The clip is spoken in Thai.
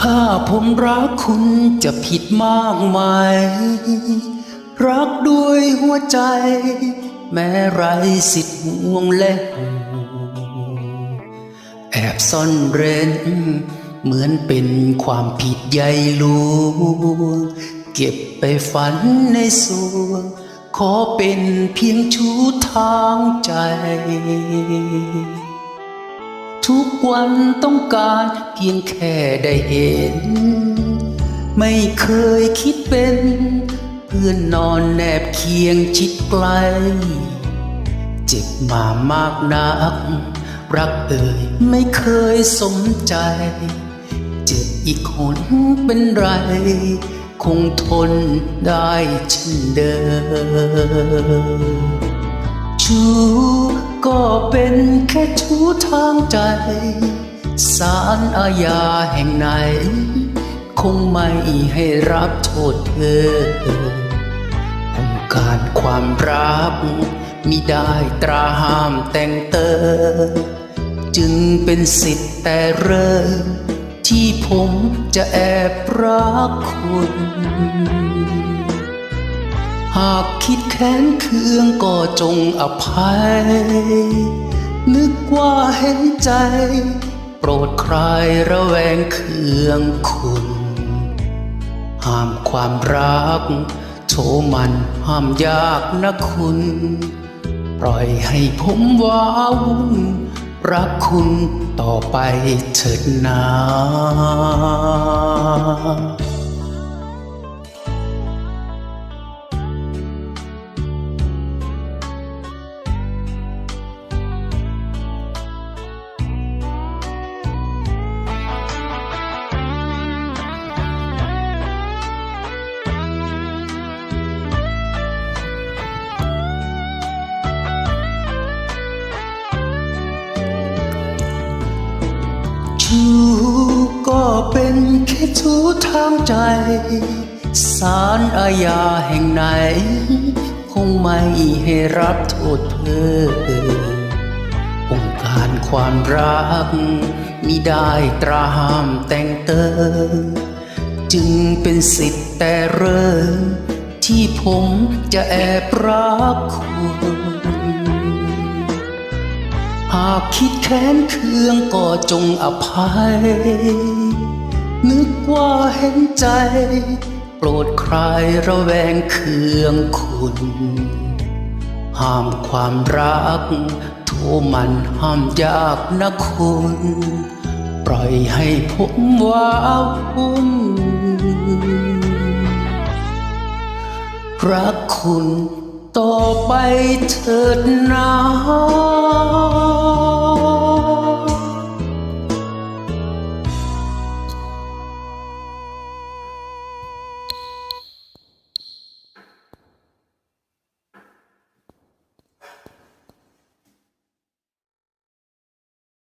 ถ้าผมรักคุณจะผิดมากไหมาย รักด้วยหัวใจ แม้ไรสิทธิ์ห่วงและแอบซ่อนเร้น เหมือนเป็นความผิดใหญ่หลวงเก็บไปฝันในสวงขอเป็นเพียงชูทางใจ ทุกวันต้องการเพียงแค่ได้เห็น ไม่เคยคิดเป็น เพื่อนนอนแนบเคียงชิดใกล เจ็บมามากนัก รักเอ่ยไม่เคยสมใจ เจ็บอีกคนเป็นไร คงทนได้เช่นเดิม ชูก็เป็นแค่ชูทางใจ สารอาญาแห่งไหน คงไม่ให้รับโทษเธอต้องการความรักมิได้ตราห้ามแต่งเติมจึงเป็นสิทธิ์แต่เริ่มที่ผมจะแอบรักคุณ หากคิดแค้นเคืองก็จงอภัย นึกว่าเห็นใจ โปรดใครระแวงเคืองคุณ ห้ามความรัก โชมันห้ามยากนะคุณ ปล่อยให้ผมว้าวุ่น รักคุณต่อไปเถิดนา ชูทางใจ สารอาญาแห่งไหน คงไม่ให้รับโทษเพิ่มองค์การความรักมิได้ตราห้ามแต่งเติมจึงเป็นสิทธิ์แต่เริ่มที่ผมจะแอบรักคุณ หากคิดแค้นเคืองก็จงอภัย นึกว่าเห็นใจ โปรดใครระแวงเคืองคุณ ห้ามความรัก โทมันห้ามยากนะคุณ ปล่อยให้ผมว้าวุ่นรักคุณต่อไปเถิดนา